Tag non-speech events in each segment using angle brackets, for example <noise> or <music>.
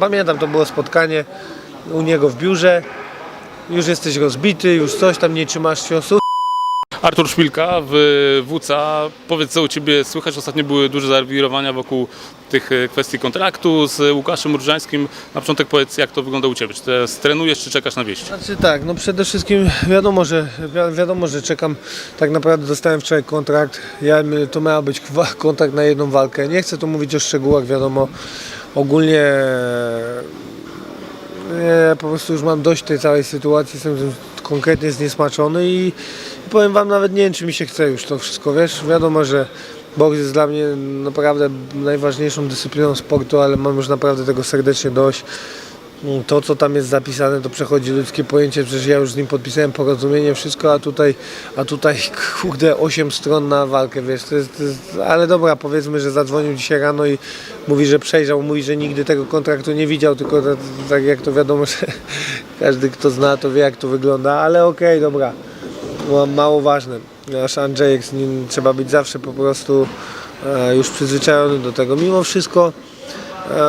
Pamiętam, to było spotkanie u niego w biurze. Już jesteś rozbity, już coś tam nie trzymasz ciosu. Artur Szpilka w WCA. Powiedz co u Ciebie słychać. Ostatnio były duże zawirowania wokół tych e, kwestii kontraktu z Łukaszem Różańskim. Na początek powiedz jak to wygląda u Ciebie. Czy teraz trenujesz, czy czekasz na wieści? Znaczy tak, no przede wszystkim wiadomo, że wi- wiadomo, że czekam. Tak naprawdę dostałem wczoraj kontrakt. Ja, to miał być kwa- <laughs> kontrakt na jedną walkę. Nie chcę tu mówić o szczegółach, wiadomo. Ogólnie nie, po prostu już mam dość tej całej sytuacji, jestem konkretnie zniesmaczony i powiem wam nawet nie wiem czy mi się chce już to wszystko, wiesz, wiadomo, że boks jest dla mnie naprawdę najważniejszą dyscypliną sportu, ale mam już naprawdę tego serdecznie dość. To, co tam jest zapisane, to przechodzi ludzkie pojęcie, przecież ja już z nim podpisałem porozumienie, wszystko, a tutaj, a tutaj <laughs> kurde, 8 stron na walkę, wiesz, to jest, to jest, ale dobra, powiedzmy, że zadzwonił dzisiaj rano i mówi, że przejrzał, mówi, że nigdy tego kontraktu nie widział, tylko tak, tak jak to wiadomo, <laughs> że każdy, kto zna, to wie, jak to wygląda, ale okej, dobra, Ma- mało ważne. Nasz Andrzejek, z nim trzeba być zawsze po prostu e, już przyzwyczajony do tego. Mimo wszystko,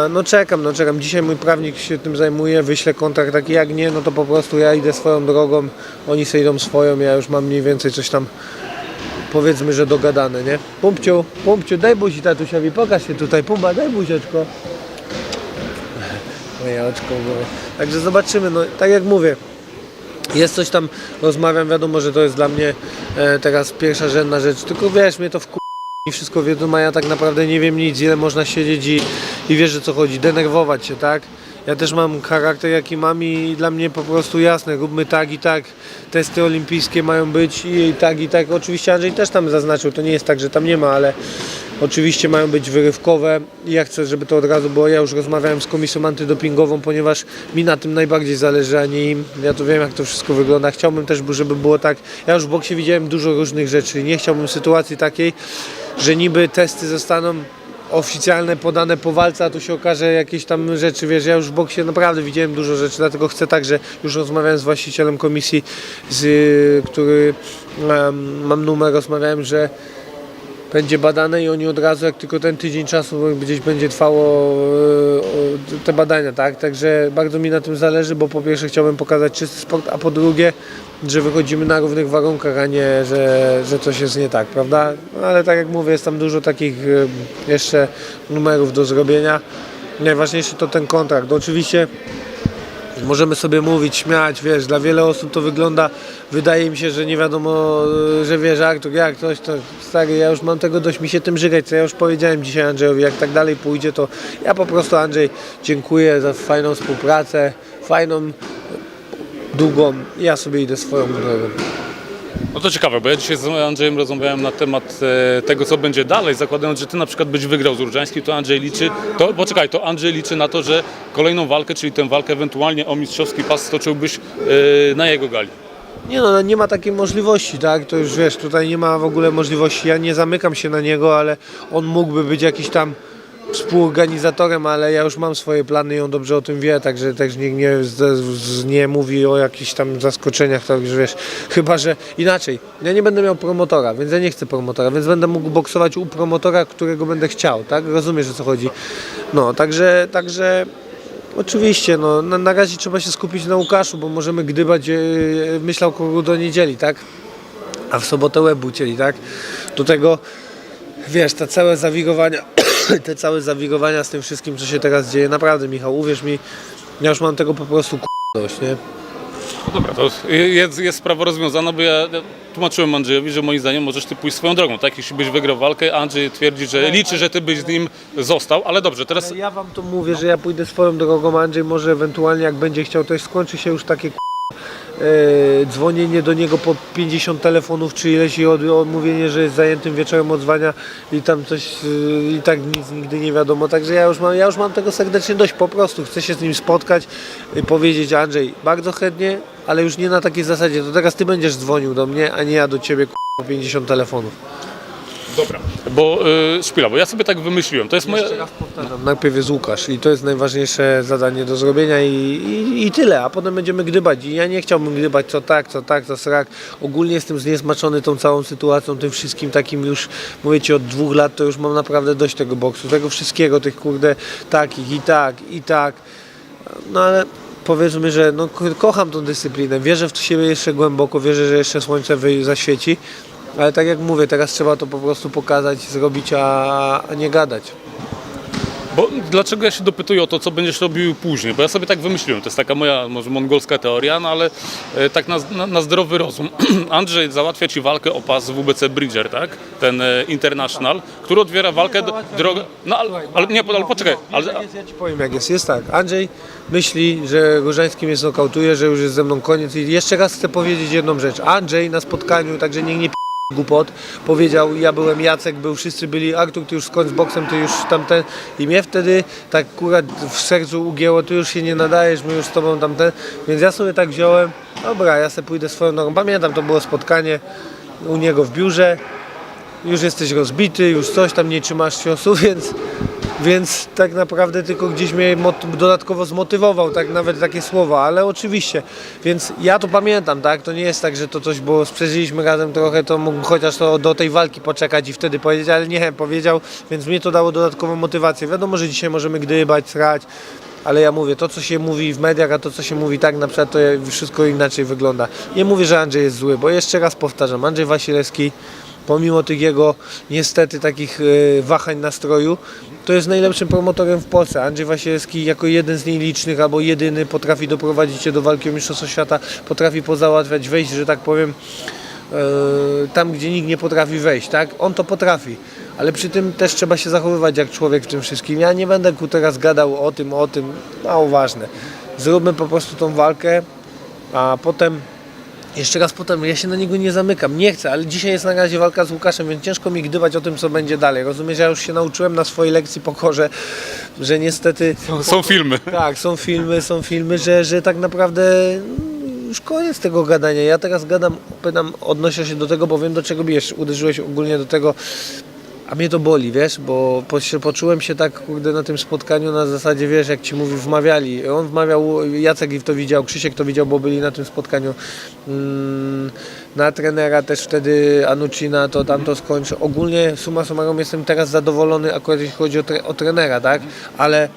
No czekam, no czekam. Dzisiaj mój prawnik się tym zajmuje, wyślę kontrakt taki jak nie, no to po prostu ja idę swoją drogą, oni sobie idą swoją, ja już mam mniej więcej coś tam powiedzmy, że dogadane, nie? Pumpciu, Pumpciu, daj buzi tatusiowi, pokaż się tutaj, Pumba, daj buzieczko. <laughs> Moje oczko, mówię. Także zobaczymy, no tak jak mówię, jest coś tam, rozmawiam, wiadomo, że to jest dla mnie e, teraz pierwsza rzędna rzecz, tylko wiesz, mnie to w i wszystko wiadomo, a ja tak naprawdę nie wiem nic, ile można siedzieć i, i wiesz o co chodzi, denerwować się, tak? Ja też mam charakter jaki mam i dla mnie po prostu jasne, róbmy tak i tak, testy olimpijskie mają być i tak i tak. Oczywiście Andrzej też tam zaznaczył, to nie jest tak, że tam nie ma, ale oczywiście mają być wyrywkowe i ja chcę, żeby to od razu było. Ja już rozmawiałem z komisją antydopingową, ponieważ mi na tym najbardziej zależy, a nie im. Ja tu wiem jak to wszystko wygląda. Chciałbym też, żeby było tak, ja już w boksie widziałem dużo różnych rzeczy. Nie chciałbym sytuacji takiej, że niby testy zostaną oficjalne, podane po walce, a tu się okaże jakieś tam rzeczy, wiesz, ja już w boksie naprawdę widziałem dużo rzeczy, dlatego chcę także, już rozmawiałem z właścicielem komisji, z, który mam numer, rozmawiałem, że będzie badane i oni od razu, jak tylko ten tydzień czasu gdzieś będzie trwało e, te badania, tak? Także bardzo mi na tym zależy, bo po pierwsze chciałbym pokazać czysty sport, a po drugie, że wychodzimy na równych warunkach, a nie, że, że coś jest nie tak, prawda? No, ale tak jak mówię, jest tam dużo takich e, jeszcze numerów do zrobienia. Najważniejszy to ten kontrakt. Oczywiście Możemy sobie mówić, śmiać, wiesz, dla wiele osób to wygląda, wydaje mi się, że nie wiadomo, e, że wiesz, jak to, jak coś, to stary, ja już mam tego dość, mi się tym żygać, co ja już powiedziałem dzisiaj Andrzejowi, jak tak dalej pójdzie, to ja po prostu Andrzej dziękuję za fajną współpracę, fajną, długą, ja sobie idę swoją drogą. No to ciekawe, bo ja dzisiaj z Andrzejem rozmawiałem na temat e, tego, co będzie dalej, zakładając, że Ty na przykład byś wygrał z Różańskim, to Andrzej liczy, to, bo czekaj, to Andrzej liczy na to, że kolejną walkę, czyli tę walkę ewentualnie o mistrzowski pas stoczyłbyś e, na jego gali. Nie no, nie ma takiej możliwości, tak? To już wiesz, tutaj nie ma w ogóle możliwości. Ja nie zamykam się na niego, ale on mógłby być jakiś tam współorganizatorem, ale ja już mam swoje plany i on dobrze o tym wie, także też nie, z, nie mówi o jakichś tam zaskoczeniach, także wiesz, <laughs> chyba, że inaczej, ja nie będę miał promotora, więc ja nie chcę promotora, więc będę mógł boksować u promotora, którego będę chciał, tak? Rozumiesz o co chodzi? No, także, także Oczywiście, no, na, na razie trzeba się skupić na Łukaszu, bo możemy gdybać, e, myślał kogo do niedzieli, tak? A w sobotę łeb ucięli, tak? Do tego, wiesz, te całe zawigowania, <laughs> te całe zawigowania z tym wszystkim, co się teraz dzieje, naprawdę Michał, uwierz mi, ja już mam tego po prostu k***a dość, nie? No dobra, to jest, jest sprawa rozwiązana, bo ja tłumaczyłem Andrzejowi, że moim zdaniem możesz Ty pójść swoją drogą, tak? Jeśli byś wygrał walkę, Andrzej twierdzi, że liczy, że Ty byś z nim został, ale dobrze, teraz Ja wam to mówię, że ja pójdę swoją drogą, Andrzej może ewentualnie jak będzie chciał, to skończy się już takie e, dzwonienie do niego po 50 telefonów czy ileś i od, odmówienie, że jest zajętym wieczorem odzwania i tam coś e, i tak nic nigdy nie wiadomo. Także ja już mam, ja już mam tego serdecznie dość po prostu. Chcę się z nim spotkać i powiedzieć Andrzej, bardzo chętnie, ale już nie na takiej zasadzie. To teraz ty będziesz dzwonił do mnie, a nie ja do ciebie po 50 telefonów. Dobra, bo y, Szpila, bo ja sobie tak wymyśliłem, to jest moje... Jeszcze raz powtarzam, najpierw jest Łukasz i to jest najważniejsze zadanie do zrobienia i, i, i tyle, a potem będziemy gdybać. I ja nie chciałbym gdybać co tak, co tak, co srak. Ogólnie jestem zniesmaczony tą całą sytuacją, tym wszystkim takim już, mówię Ci, od dwóch lat to już mam naprawdę dość tego boksu, tego wszystkiego, tych kurde takich i tak, i tak, no ale powiedzmy, że no, ko- kocham tą dyscyplinę, wierzę w siebie jeszcze głęboko, wierzę, że jeszcze słońce zaświeci, ale tak jak mówię, teraz trzeba to po prostu pokazać, zrobić, a, nie gadać. Bo dlaczego ja się dopytuję o to, co będziesz robił później? Bo ja sobie tak wymyśliłem, to jest taka moja może mongolska teoria, no ale e, tak na, na, na zdrowy rozum. <clears throat> Andrzej załatwia Ci walkę o pas WBC Bridger, tak? Ten e, International, który otwiera walkę, drogę... No ale, ale nie, ale poczekaj, ale, Jak jest, ja ci powiem jak jest. Jest tak, Andrzej myśli, że Różański mnie znokautuje, że już jest ze mną koniec i jeszcze raz chcę powiedzieć jedną rzecz. Andrzej na spotkaniu, także niech nie głupot, powiedział, ja byłem Jacek, był, wszyscy byli, Artur, ty już skończ boksem, ty już tamten. I mnie wtedy tak akurat w sercu ugięło, ty już się nie nadajesz, my już z tobą tamten, więc ja sobie tak wziąłem, dobra, ja sobie pójdę swoją nogą, pamiętam, to było spotkanie u niego w biurze, już jesteś rozbity, już coś tam nie trzymasz ciosu, <laughs> więc, więc tak naprawdę tylko gdzieś mnie dodatkowo zmotywował, tak nawet takie słowa, ale oczywiście, więc ja to pamiętam, tak, to nie jest tak, że to coś było, przeżyliśmy razem trochę, to mógł chociaż to do tej walki poczekać i wtedy powiedzieć, ale nie, powiedział, więc mnie to dało dodatkową motywację. Wiadomo, że dzisiaj możemy gdybać, srać, ale ja mówię, to co się mówi w mediach, a to co się mówi tak na przykład, to wszystko inaczej wygląda. Nie mówię, że Andrzej jest zły, bo jeszcze raz powtarzam, Andrzej Wasilewski pomimo tych jego niestety takich e, wahań nastroju, to jest najlepszym promotorem w Polsce. Andrzej Wasilewski jako jeden z nielicznych albo jedyny potrafi doprowadzić cię do walki o Mistrzostwo Świata, potrafi pozałatwiać, wejść, że tak powiem, e, tam gdzie nikt nie potrafi wejść, tak? On to potrafi. Ale przy tym też trzeba się zachowywać jak człowiek w tym wszystkim. Ja nie będę ku teraz gadał o tym, o tym, mało ważne. Zróbmy po prostu tą walkę, a potem jeszcze raz potem, ja się na niego nie zamykam, nie chcę, ale dzisiaj jest na razie walka z Łukaszem, więc ciężko mi gdybać o tym, co będzie dalej. Rozumiesz, ja już się nauczyłem na swojej lekcji pokorze, że niestety... są filmy. Tak, są filmy, są filmy, że, że tak naprawdę mm, już koniec tego gadania. Ja teraz gadam, pytam, odnoszę się do tego, bo wiem do czego bijesz. Uderzyłeś ogólnie do tego, a mnie to boli, wiesz, bo poczułem się tak, kurde, na tym spotkaniu na zasadzie, wiesz, jak ci mówi, wmawiali. On wmawiał, Jacek to widział, Krzysiek to widział, bo byli na tym spotkaniu. Mm, na trenera też wtedy Anucina to tam to skończy. Ogólnie summa summarum jestem teraz zadowolony akurat jeśli chodzi o, tre, o trenera, tak? Ale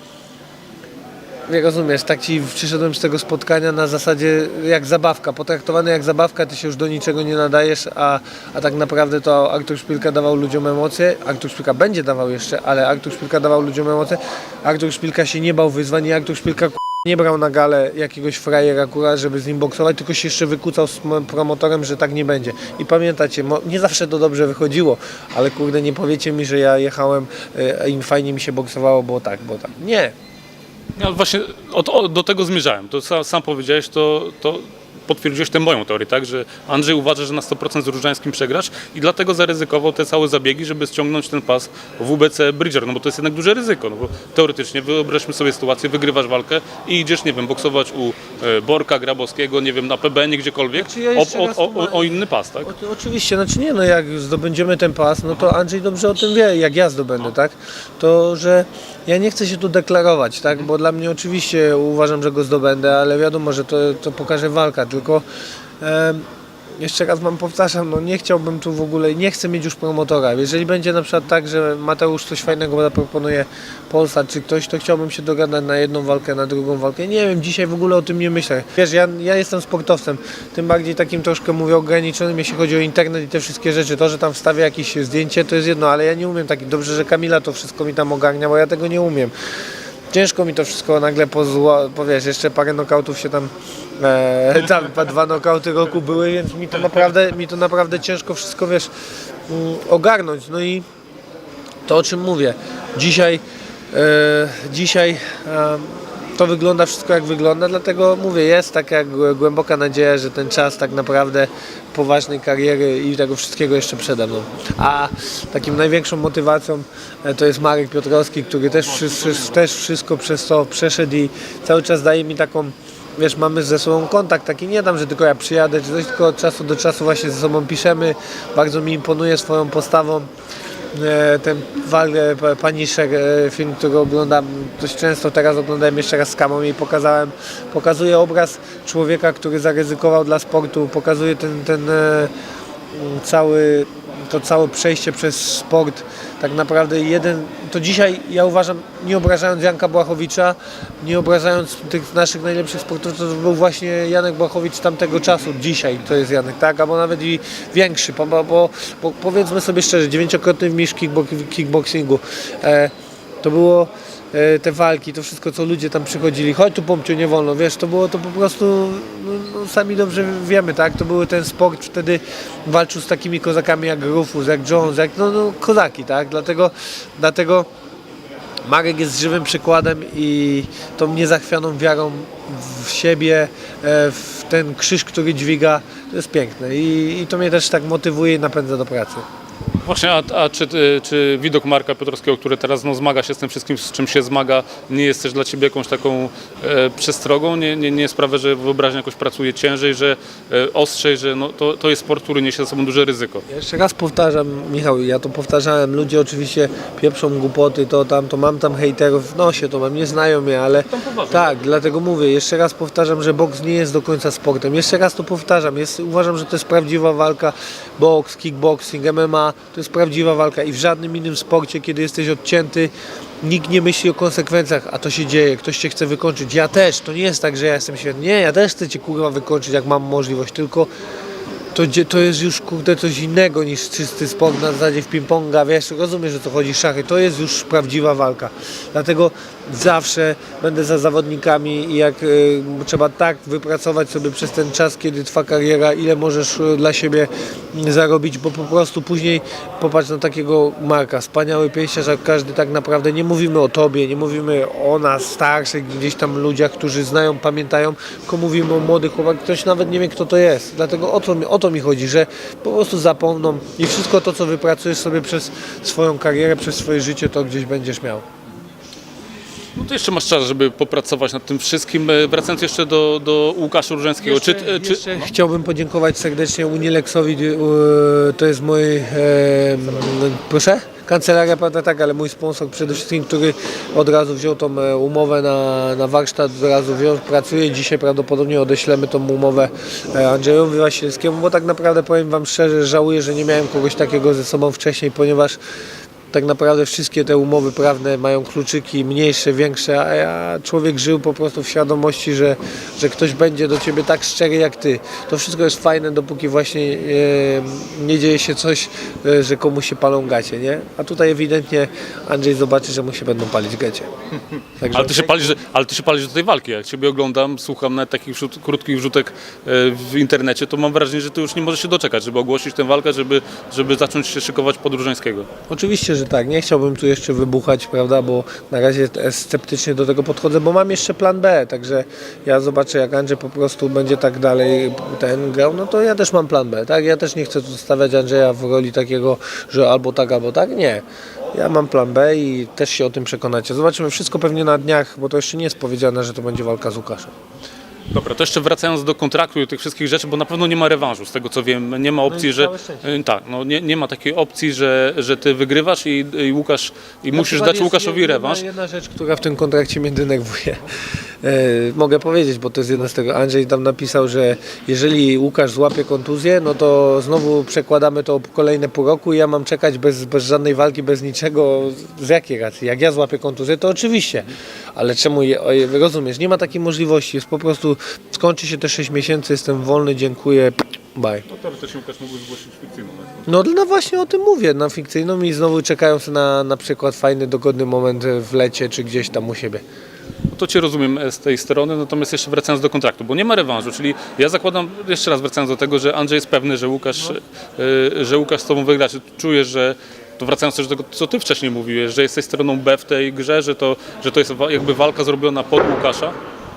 nie rozumiesz, tak ci przyszedłem z tego spotkania na zasadzie jak zabawka, potraktowany jak zabawka, ty się już do niczego nie nadajesz, a, a tak naprawdę to Artur Szpilka dawał ludziom emocje, Artur Szpilka będzie dawał jeszcze, ale Artur Szpilka dawał ludziom emocje, Artur Szpilka się nie bał wyzwań i Artur Szpilka nie brał na galę jakiegoś frajera akurat, żeby z nim boksować, tylko się jeszcze wykucał z promotorem, że tak nie będzie. I pamiętacie, nie zawsze to dobrze wychodziło, ale kurde, nie powiecie mi, że ja jechałem e, i fajnie mi się boksowało, bo tak, bo tak. Nie, Ja No, właśnie o, to- o, do tego zmierzałem. To sam, sam powiedziałeś, to, to potwierdziłeś tę moją teorię, tak? Że Andrzej uważa, że na 100% z Różańskim przegrasz i dlatego zaryzykował te całe zabiegi, żeby ściągnąć ten pas WBC Bridger, no bo to jest jednak duże ryzyko, no bo teoretycznie wyobraźmy sobie sytuację, wygrywasz walkę i idziesz, nie wiem, boksować u e, Borka, Grabowskiego, nie wiem, na PBN, gdziekolwiek, Znaczy, ja o, o, o, o, inny pas, tak? O, oczywiście, znaczy nie, no jak zdobędziemy ten pas, no to Andrzej dobrze o tym wie, jak ja zdobędę, tak? To, że ja nie chcę się tu deklarować, tak? Bo dla mnie oczywiście uważam, że go zdobędę, ale wiadomo, że to, to pokaże walka, tylko em, jeszcze raz wam powtarzam, no nie chciałbym tu w ogóle, nie chcę mieć już promotora. Jeżeli będzie na przykład tak, że Mateusz coś fajnego zaproponuje Polsat czy ktoś, to chciałbym się dogadać na jedną walkę, na drugą walkę. Nie wiem, dzisiaj w ogóle o tym nie myślę. Wiesz, ja, ja jestem sportowcem, tym bardziej takim troszkę mówię ograniczonym, jeśli chodzi o internet i te wszystkie rzeczy. To, że tam wstawię jakieś zdjęcie, to jest jedno, ale ja nie umiem tak. Dobrze, że Kamila to wszystko mi tam ogarnia, bo ja tego nie umiem. Ciężko mi to wszystko nagle pozła, powiesz, jeszcze parę nokautów się tam, e, <laughs> tam dwa nokauty roku były, więc mi to naprawdę, mi to naprawdę ciężko wszystko, wiesz, mm, ogarnąć. No i to o czym mówię. Dzisiaj, e, dzisiaj e, to wygląda wszystko jak wygląda, dlatego mówię, jest taka głę- głęboka nadzieja, że ten czas tak naprawdę poważnej kariery i tego wszystkiego jeszcze przede mną. A takim największą motywacją e, to jest Marek Piotrowski, który też, też wszystko przez to przeszedł i cały czas daje mi taką wiesz, mamy ze sobą kontakt taki, nie tam, że tylko ja przyjadę czy coś, tylko od czasu do czasu właśnie ze sobą piszemy. Bardzo mi imponuje swoją postawą. E, Ten Paniszek, e, film, który oglądam dość często, teraz oglądałem jeszcze raz z kamą i pokazałem, pokazuje obraz człowieka, który zaryzykował dla sportu, pokazuje ten, ten e, cały, to całe przejście przez sport, tak naprawdę jeden, to dzisiaj ja uważam, nie obrażając Janka Błachowicza, nie obrażając tych naszych najlepszych sportowców, to był właśnie Janek Błachowicz tamtego czasu, dzisiaj to jest Janek, tak, albo nawet i większy, bo, bo, bo, powiedzmy sobie szczerze, dziewięciokrotny mistrz kickbo- kickboxingu, e, to było te walki, to wszystko co ludzie tam przychodzili, chodź tu pomciu, nie wolno, wiesz, to było to po prostu, no, no, sami dobrze wiemy, tak, to były ten sport, wtedy walczył z takimi kozakami jak Rufus, jak Jones, jak no, no kozaki, tak, dlatego, dlatego Marek jest żywym przykładem i tą niezachwianą wiarą w siebie, e, w ten krzyż, który dźwiga, to jest piękne. I, i to mnie też tak motywuje i napędza do pracy. Właśnie, a, a czy, y, czy widok Marka Piotrowskiego, który teraz no, zmaga się z tym wszystkim, z czym się zmaga, nie jest też dla Ciebie jakąś taką e, przestrogą? Nie, nie, nie sprawia, że wyobraźnia jakoś pracuje ciężej, że e, ostrzej, że no, to, to jest sport, który niesie ze sobą duże ryzyko? Jeszcze raz powtarzam, Michał, ja to powtarzałem, ludzie oczywiście pieprzą głupoty, to tam, to mam tam hejterów w nosie, to mam, nie znają mnie, ale tak, dlatego mówię, jeszcze raz powtarzam, że boks nie jest do końca sportem, jeszcze raz to powtarzam, jest, uważam, że to jest prawdziwa walka, boks, kickboxing, MMA, to jest prawdziwa walka i w żadnym innym sporcie, kiedy jesteś odcięty, nikt nie myśli o konsekwencjach, a to się dzieje, ktoś cię chce wykończyć, ja też, to nie jest tak, że ja jestem świetny, nie, ja też chcę cię kurwa wykończyć, jak mam możliwość, tylko to, to jest już kurde coś innego niż czysty sport na zasadzie w ping-ponga, wiesz, rozumiesz o co chodzi, szachy, to jest już prawdziwa walka. Dlatego zawsze będę za zawodnikami i jak y, trzeba tak wypracować sobie przez ten czas, kiedy trwa kariera, ile możesz y, dla siebie zarobić, bo po prostu później popatrz na takiego Marka, wspaniały pieśniarz, jak każdy tak naprawdę, nie mówimy o tobie, nie mówimy o nas starszych gdzieś tam ludziach, którzy znają, pamiętają, tylko mówimy o młodych chłopakach, ktoś nawet nie wie kto to jest. Dlatego o to, o to mi chodzi, że po prostu zapomną i wszystko to, co wypracujesz sobie przez swoją karierę, przez swoje życie, to gdzieś będziesz miał. No to jeszcze masz czas, żeby popracować nad tym wszystkim. E, Wracając jeszcze do, do Łukasza Różańskiego. Jeszcze, czy, e, czy, jeszcze chciałbym podziękować serdecznie Unilexowi, e, to jest mój, e, proszę? Kancelaria, prawda tak, ale mój sponsor przede wszystkim, który od razu wziął tą umowę na, na warsztat, od razu wziął, pracuje. Dzisiaj prawdopodobnie odeślemy tą umowę Andrzejowi Wasilskiemu, bo tak naprawdę powiem Wam szczerze, żałuję, że nie miałem kogoś takiego ze sobą wcześniej, ponieważ tak naprawdę wszystkie te umowy prawne mają kluczyki mniejsze, większe, a ja człowiek żył po prostu w świadomości, że, że ktoś będzie do ciebie tak szczery jak ty. To wszystko jest fajne, dopóki właśnie e, nie dzieje się coś, e, że komuś się palą gacie, nie? A tutaj ewidentnie Andrzej zobaczy, że mu się będą palić gacie. <laughs> Także ale, ty się palisz, ale ty się palisz do tej walki. Jak Ciebie oglądam, słucham nawet takich wrzut, krótkich wrzutek e, w internecie, to mam wrażenie, że Ty już nie możesz się doczekać, żeby ogłosić tę walkę, żeby, żeby zacząć się szykować pod Różańskiego. Oczywiście, że tak. Nie chciałbym tu jeszcze wybuchać, prawda, bo na razie sceptycznie do tego podchodzę, bo mam jeszcze plan B, także ja zobaczę, jak Andrzej po prostu będzie tak dalej ten grał, no to ja też mam plan B, tak? Ja też nie chcę tu stawiać Andrzeja w roli takiego, że albo tak, albo tak, nie. Ja mam plan B i też się o tym przekonacie. Zobaczymy wszystko pewnie na dniach, bo to jeszcze nie jest powiedziane, że to będzie walka z Łukaszem. Dobra, to jeszcze wracając do kontraktu i tych wszystkich rzeczy, bo na pewno nie ma rewanżu, z tego co wiem, nie ma opcji, i że... e, Tak, no nie, nie ma takiej opcji, że, że Ty wygrywasz i, i Łukasz, i musisz chyba dać Łukaszowi jedna- rewanż. Jedna rzecz, która w tym kontrakcie mnie denerwuje. E, mogę powiedzieć, bo to jest jedna z tego. Andrzej tam napisał, że jeżeli Łukasz złapie kontuzję, no to znowu przekładamy to kolejne pół roku i ja mam czekać bez, bez żadnej walki, bez niczego. Z jakiej racji? Jak ja złapię kontuzję, to oczywiście. Ale czemu, je, rozumiesz, nie ma takiej możliwości. Jest po prostu, skończy się te 6 miesięcy, jestem wolny, dziękuję, bye. No teoretycznie Łukasz mógłby zgłosić fikcyjną No, no właśnie o tym mówię, na fikcyjną i znowu czekają sobie na, na przykład fajny, dogodny moment w lecie czy gdzieś tam u siebie. No to Cię rozumiem e, z tej strony, natomiast jeszcze wracając do kontraktu, bo nie ma rewanżu, czyli ja zakładam, jeszcze raz wracając do tego, że Andrzej jest pewny, że Łukasz, e, że Łukasz z Tobą wygra. Czy czujesz, że to wracając też do tego, co Ty wcześniej mówiłeś, że jesteś stroną B w tej grze, że to, że to jest jakby walka zrobiona pod Łukasza?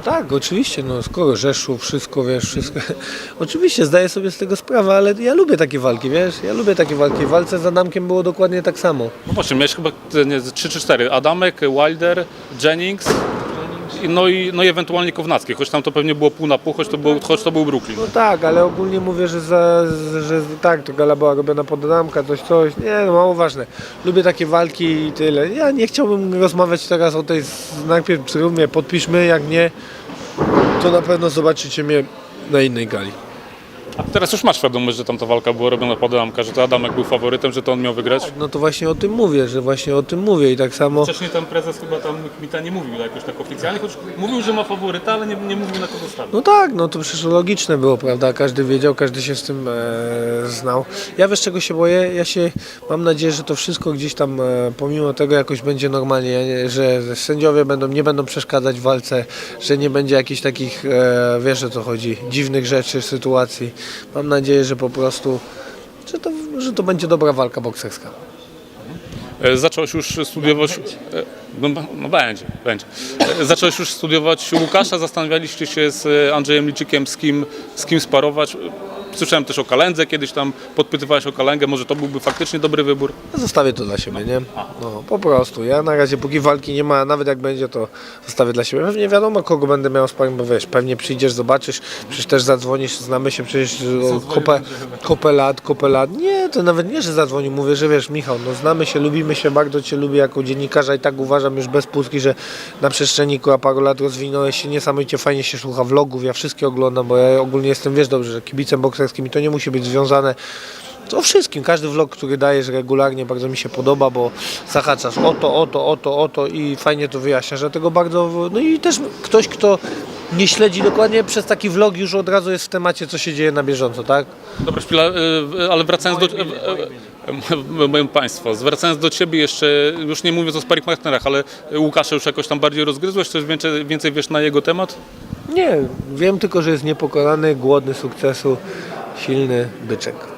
Tak, oczywiście, no skoro Rzeszów, wszystko, wiesz, wszystko. <laughs> oczywiście zdaję sobie z tego sprawę, ale ja lubię takie walki, wiesz, ja lubię takie walki. W walce z Adamkiem było dokładnie tak samo. No właśnie, miałeś chyba nie, 3 czy 4. Adamek, Wilder, Jennings. No i, no i ewentualnie Kownacki, choć tam to pewnie było pół na pół, choć to był, choć to był Brooklyn. No tak, ale ogólnie mówię, że, za, że tak, to gala była robiona pod ramka, coś, coś. Nie, no mało ważne. Lubię takie walki i tyle. Ja nie chciałbym rozmawiać teraz o tej, najpierw zróbmy, podpiszmy, jak nie, to na pewno zobaczycie mnie na innej gali. A teraz już masz świadomość, że tam ta walka była robiona pod ramka, że to Adamek był faworytem, że to on miał wygrać? No to właśnie o tym mówię, że właśnie o tym mówię i tak samo... Wcześniej tam prezes chyba tam Kmita nie mówił jakoś tak oficjalnie, choć mówił, że ma faworyta, ale nie, nie mówił na kogo stawić. No tak, no to przecież logiczne było, prawda? Każdy wiedział, każdy się z tym e, znał. Ja wiesz czego się boję? Ja się mam nadzieję, że to wszystko gdzieś tam e, pomimo tego jakoś będzie normalnie, ja nie- że sędziowie będą, nie będą przeszkadzać w walce, że nie będzie jakichś takich, e, wiesz o co chodzi, dziwnych rzeczy, sytuacji. Mam nadzieję, że po prostu, że to, że to będzie dobra walka bokserska. E, Zacząłeś już studiować. e, No, no będzie, będzie. E, Zacząłeś już studiować Łukasza, zastanawialiście się z Andrzejem Liczykiem, z kim, z kim sparować. Słyszałem też o kalendze, kiedyś tam podpytywałeś o kalęgę, może to byłby faktycznie dobry wybór. Zostawię to dla siebie, nie? No, po prostu. Ja na razie, póki walki nie ma, nawet jak będzie, to zostawię dla siebie. Pewnie wiadomo, kogo będę miał sparring, bo wiesz, pewnie przyjdziesz, zobaczysz, przecież też zadzwonisz, znamy się przecież o, kopę, kopę lat, kopę lat. Nie, to nawet nie, że zadzwonił, mówię, że wiesz, Michał, no znamy się, lubimy się, bardzo Cię lubię jako dziennikarza i tak uważam już bez pustki, że na przestrzeni kurwa, paru lat rozwinąłeś się niesamowicie fajnie się słucha vlogów, ja wszystkie oglądam, bo ja ogólnie jestem, wiesz dobrze, że kibicem bokserskim i to nie musi być związane to wszystkim, każdy vlog, który dajesz regularnie bardzo mi się podoba, bo zahaczasz o to, o to, o to, o to i fajnie to wyjaśniasz, dlatego bardzo, no i też ktoś, kto nie śledzi dokładnie przez taki vlog już od razu jest w temacie, co się dzieje na bieżąco, tak? Dobra, chwila, e, ale wracając do. <laughs> Moje Państwo, zwracając do Ciebie jeszcze, już nie mówiąc o sparring partnerach, ale Łukasza już jakoś tam bardziej rozgryzłeś, coś więcej, więcej wiesz na jego temat? Nie, wiem tylko, że jest niepokonany, głodny sukcesu, silny byczek.